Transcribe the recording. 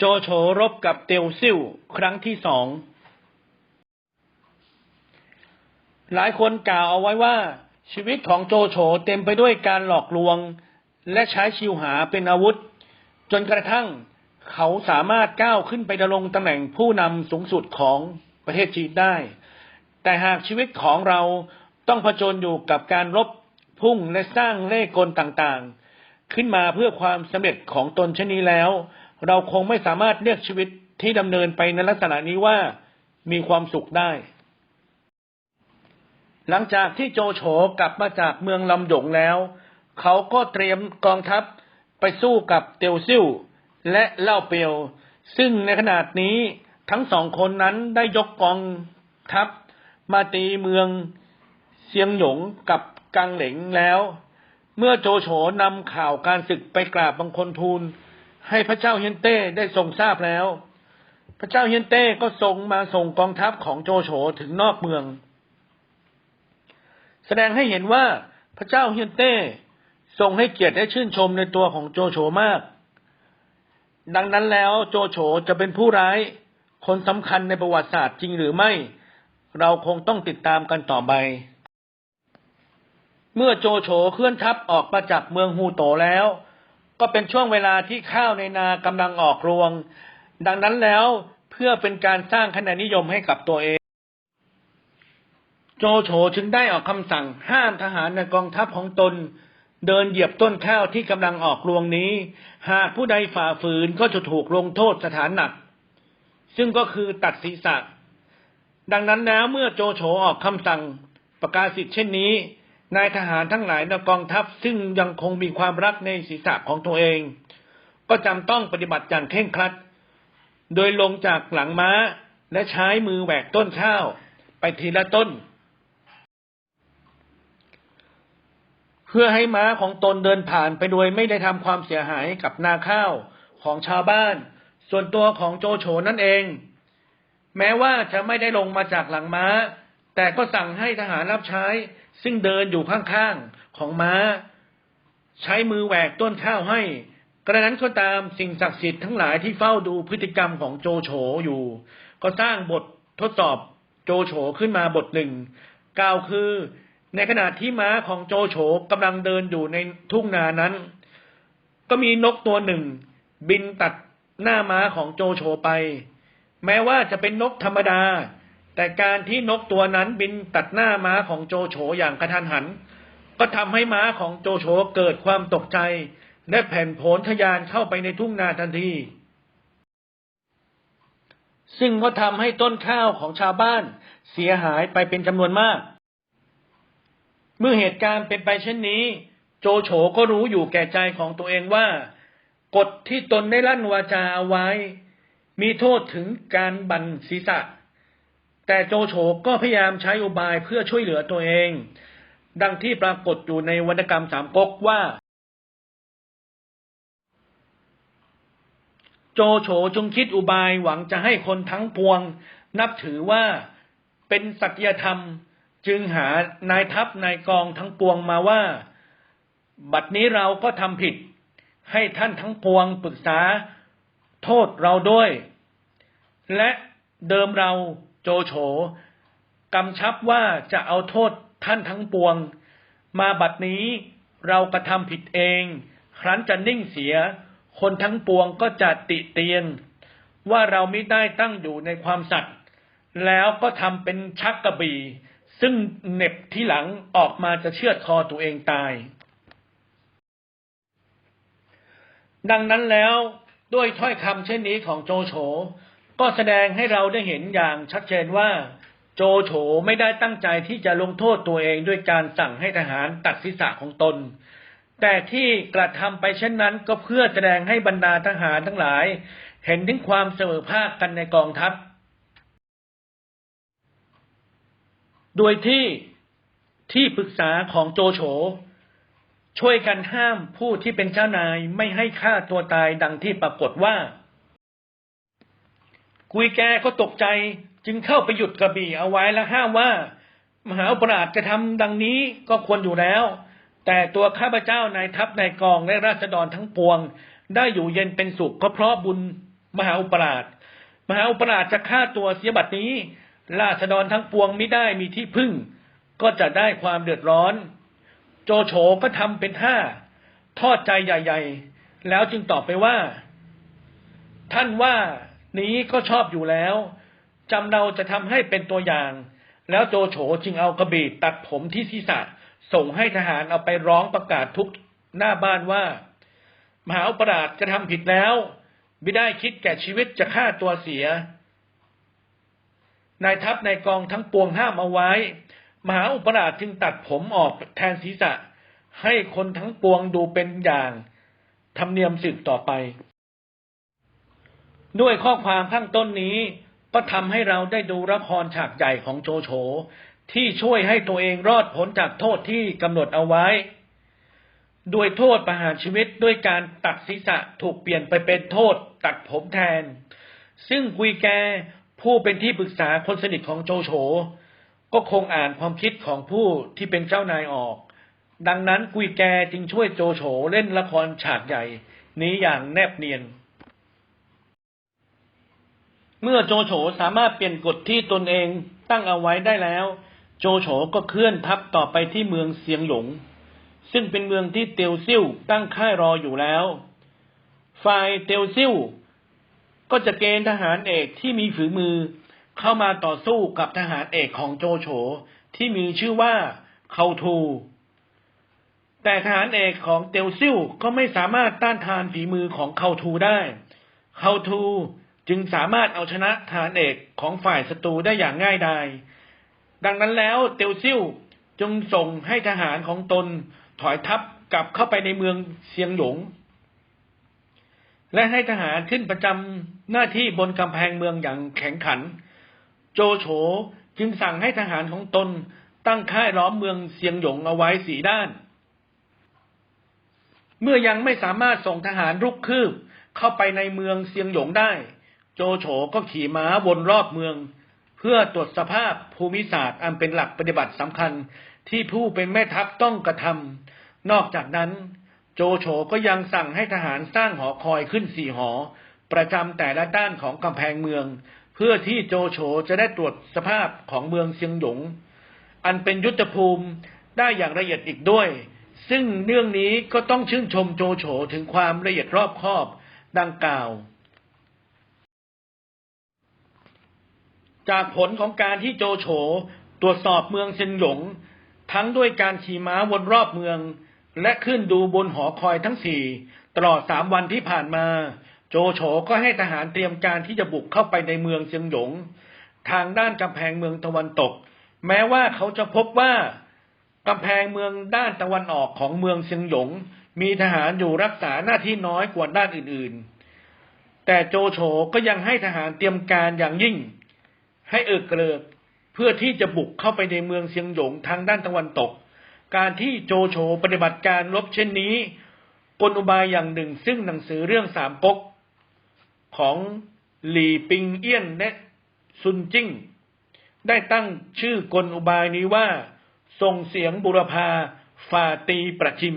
โจโฉรบกับเตียวซิ่วครั้งที่สอง หลายคนกล่าวเอาไว้ว่า ชีวิตของโจโฉเต็มไปด้วยการหลอกลวง และใช้ชิวหาเป็นอาวุธ จนกระทั่งเขาสามารถก้าวขึ้นไปดำรงตำแหน่งผู้นำสูงสุดของประเทศจีนได้ แต่หากชีวิตของเราต้องผจญอยู่กับการรบพุ่งและสร้างเล่ห์กลต่างๆ ขึ้นมาเพื่อความสำเร็จของตนเช่นนี้แล้ว เราคงไม่สามารถเลือกชีวิตที่ดำเนินไปในลักษณะนี้ว่ามีความสุขได้ หลังจากที่โจโฉกลับมาจากเมืองลำหยงแล้ว เขาก็เตรียมกองทัพไปสู้กับเตียวซิ่วและเล่าเปียว ซึ่งในขณะนี้ทั้งสองคนนั้นได้ยกกองทัพมาตีเมืองเซียงหยงกับกังเหลงแล้ว เมื่อโจโฉนำข่าวการศึกไปกราบบังคลทูล ให้พระเจ้าเฮียนเต้ได้ทรงทราบแล้ว พระเจ้าเฮียนเต้ก็ทรงมาส่งกองทัพของโจโฉถึงนอกเมือง แสดงให้เห็นว่าพระเจ้าเฮียนเต้ทรงให้เกียรติและชื่นชมในตัวของโจโฉมาก ดังนั้นแล้วโจโฉจะเป็นผู้ร้าย คนสำคัญในประวัติศาสตร์จริงหรือไม่ เราคงต้องติดตามกันต่อไป เมื่อโจโฉเคลื่อนทัพออกมาจากเมืองฮูโตแล้ว ก็เป็นช่วงเวลาที่ข้าวในนากำลังออกรวง ดังนั้นแล้วเพื่อเป็นการสร้างคะแนนนิยมให้กับตัวเอง โจโฉจึงได้ออกคำสั่งห้ามทหารในกองทัพของตน เดินเหยียบต้นข้าวที่กำลังออกรวงนี้ หากผู้ใดฝ่าฝืนก็จะถูกลงโทษสถานหนัก ซึ่งก็คือตัดศีรษะดังนั้นแล้วเมื่อโจโฉออกคำสั่งประกาศสิทธิ์เช่นนี้ นายทหารทั้งหลายในกองทัพซึ่งยังคงมีความรักในศีรษะของตัวเอง ก็จำต้องปฏิบัติอย่างเคร่งครัด โดยลงจากหลังม้าและใช้มือแหวกต้นข้าว ไปทีละต้น เพื่อให้ม้าของตนเดินผ่านไปโดยไม่ได้ทำความเสียหายกับนาข้าวของชาวบ้าน ส่วนตัวของโจโฉนั่นเอง แม้ว่าจะไม่ได้ลงมาจากหลังม้า แต่ก็สั่งให้ทหารรับใช้ ซึ่งเดินอยู่ข้างๆของม้า ใช้มือแหวกต้นข้าวให้ กระนั้นก็ตามสิ่งศักดิ์สิทธิ์ทั้งหลายที่เฝ้าดูพฤติกรรมของโจโฉอยู่ ก็สร้างบททดสอบโจโฉขึ้นมาบทหนึ่งกล่าวคือ ในขณะที่ม้าของโจโฉกำลังเดินอยู่ในทุ่งนานั้น ก็มีนกตัวหนึ่ง บินตัดหน้าม้าของโจโฉไป แม้ว่าจะเป็นนกธรรมดา แต่การที่นกตัวนั้นบินตัดหน้าม้าของโจโฉอย่างกระทันหัน ก็ทำให้ม้าของโจโฉเกิดความตกใจ และแผ่นโผนทะยานเข้าไปในทุ่งนาทันที ซึ่งก็ทำให้ต้นข้าวของชาวบ้านเสียหายไปเป็นจำนวนมาก เมื่อเหตุการณ์เป็นไปเช่นนี้ โจโฉก็รู้อยู่แก่ใจของตัวเองว่ากฎที่ตนได้ลั่นวาจาเอาไว้ มีโทษถึงการบันศีรษะ แต่โจโฉก็พยายามใช้อุบายเพื่อช่วยเหลือตัวเอง ดังที่ปรากฏอยู่ในวรรณกรรมสามก๊กว่า โจโฉจงคิดอุบายหวังจะให้คนทั้งปวง นับถือว่าเป็นสัตยธรรมจึงหานายทัพนายกองทั้งปวงมาว่า บัดนี้เราก็ทำผิด ให้ท่านทั้งปวงปรึกษาโทษเราด้วย และเดิมเรา จโฉกำชับว่าจะเอาโทษท่านทั้งปวง มาบัดนี้เรากระทำผิดเอง ครั้นจะนิ่งเสีย คนทั้งปวงก็จะติเตียน ว่าเราไม่ได้ตั้งอยู่ในความสัตย์แล้วก็ทำเป็นชักกระบี่ซึ่งเหน็บที่หลังออกมาจะเชือดคอตัวเองตาย ดังนั้นแล้วด้วยถ้อยคำเช่นนี้ของโจโฉ ก็แสดงให้เราได้เห็นอย่างชัดเจนว่า โจโฉไม่ได้ตั้งใจที่จะลงโทษตัวเองด้วยการสั่งให้ทหารตัดศีรษะของตน แต่ที่กระทำไปเช่นนั้นก็เพื่อแสดงให้บรรดาทหารทั้งหลาย เห็นถึงความเสมอภาคกันในกองทัพ โดยที่ที่ปรึกษาของโจโฉช่วยกันห้ามผู้ที่เป็นเจ้านายไม่ให้ฆ่าตัวตายดังที่ปรากฏว่า กุยแกก็ตกใจจึงเข้าไปหยุดกระบี่เอาไว้และห้ามว่า มหาอุปราชกระทำดังนี้ก็ควรอยู่แล้ว แต่ตัวข้าพเจ้านายทัพนายกองและราษฎรทั้งปวง ได้อยู่เย็นเป็นสุขก็เพราะบุญมหาอุปราช มหาอุปราชจะฆ่าตัวเสียบัดนี้ ราษฎรทั้งปวงไม่ได้มีที่พึ่ง ก็จะได้ความเดือดร้อน โจโฉก็ทำเป็นท่าทอดใจใหญ่ ๆ แล้วจึงตอบไปว่า ท่านว่า นี้ก็ชอบอยู่แล้วจำเราจะทำให้เป็นตัวอย่าง แล้วโจโฉจึงเอากระบี่ตัดผมที่ศีรษะ ส่งให้ทหารเอาไปร้องประกาศทุกหน้าบ้านว่า มหาอุปราชกระทำผิดแล้ว ไม่ได้คิดแก่ชีวิตจะฆ่าตัวเสีย นายทัพนายกองทั้งปวงห้ามเอาไว้ มหาอุปราชจึงตัดผมออกแทนศีรษะ ให้คนทั้งปวงดูเป็นอย่างธรรมเนียมสืบต่อไป ด้วยข้อความข้างต้นนี้ ก็ทำให้เราได้ดูละครฉากใหญ่ของโจโฉที่ช่วยให้ตัวเองรอดพ้นจากโทษที่กำหนดเอาไว้ ด้วยโทษประหารชีวิตด้วยการตัดศีรษะถูกเปลี่ยนไปเป็นโทษตัดผมแทน ซึ่งกุยแกผู้เป็นที่ปรึกษาคนสนิทของโจโฉก็คงอ่านความคิดของผู้ที่เป็นเจ้านายออก ดังนั้นกุยแกจึงช่วยโจโฉเล่นละครฉากใหญ่ นี้อย่างแนบเนียน เมื่อโจโฉสามารถเปลี่ยนกฎที่ตนเองตั้งเอาไว้ได้แล้ว โจโฉก็เคลื่อนทัพต่อไปที่เมืองเซียงหลง ซึ่งเป็นเมืองที่เตียวซิ่วตั้งค่ายรออยู่แล้ว ฝ่ายเตียวซิ่วก็จะเกณฑ์ทหารเอกที่มีฝีมือเข้ามาต่อสู้กับทหารเอกของโจโฉที่มีชื่อว่าเขาทู แต่ทหารเอกของเตียวซิ่วก็ไม่สามารถต้านทานฝีมือของเขาทูได้ เขาทู จึงสามารถเอาชนะทหารเอกของฝ่ายศัตรูได้อย่างง่ายดาย ดังนั้นแล้วเตียวซิ่วจึงส่งให้ทหารของตนถอยทัพกลับเข้าไปในเมืองเซียงหลง และให้ทหารขึ้นประจำหน้าที่บนกำแพงเมืองอย่างแข็งขัน โจโฉจึงสั่งให้ทหารของตนตั้งค่ายล้อมเมืองเซียงหยงเอาไว้สีด้าน เมื่อยังไม่สามารถส่งทหารรุกคืบเข้าไปในเมืองเซียงหยงได้ โจโฉก็ขี่ม้าวนรอบเมือง เพื่อตรวจสภาพภูมิศาสตร์อันเป็นหลักปฏิบัติสำคัญที่ผู้เป็นแม่ทัพต้องกระทำนอกจากนั้น โจโฉก็ยังสั่งให้ทหารสร้างหอคอยขึ้นสี่หอ ประจำแต่ละด้านของกำแพงเมือง เพื่อที่โจโฉจะได้ตรวจสภาพของเมืองเซียงหยง อันเป็นยุทธภูมิได้อย่างละเอียดอีกด้วย ซึ่งเรื่องนี้ก็ต้องชื่นชมโจโฉถึงความละเอียดรอบคอบดังกล่าว จากผลของการที่โจโฉตรวจสอบเมืองเซียงหยง ทั้งด้วยการขี่ม้าวนรอบเมือง และขึ้นดูบนหอคอยทั้งสี่ตลอดสามวันที่ผ่านมา โจโฉก็ให้ทหารเตรียมการที่จะบุกเข้าไปในเมืองเซียงหยง ทางด้านกำแพงเมืองตะวันตก แม้ว่าเขาจะพบว่ากำแพงเมืองด้านตะวันออกของเมืองเซียงหยง มีทหารอยู่รักษาหน้าที่น้อยกว่าด้านอื่นๆ แต่โจโฉก็ยังให้ทหารเตรียมการอย่างยิ่ง ให้เอิกเกริกเพื่อที่จะบุกเข้าไปในเมืองเซียงหยงทางด้านตะวันตก การที่โจโฉปฏิบัติการลบเช่นนี้ กลอุบายอย่างหนึ่งซึ่งหนังสือเรื่องสามก๊กของหลี่ปิงเอี้ยนและซุนจิ้งได้ตั้งชื่อกลอุบายนี้ว่าส่งเสียงบุรพาฝ่าตีประชิม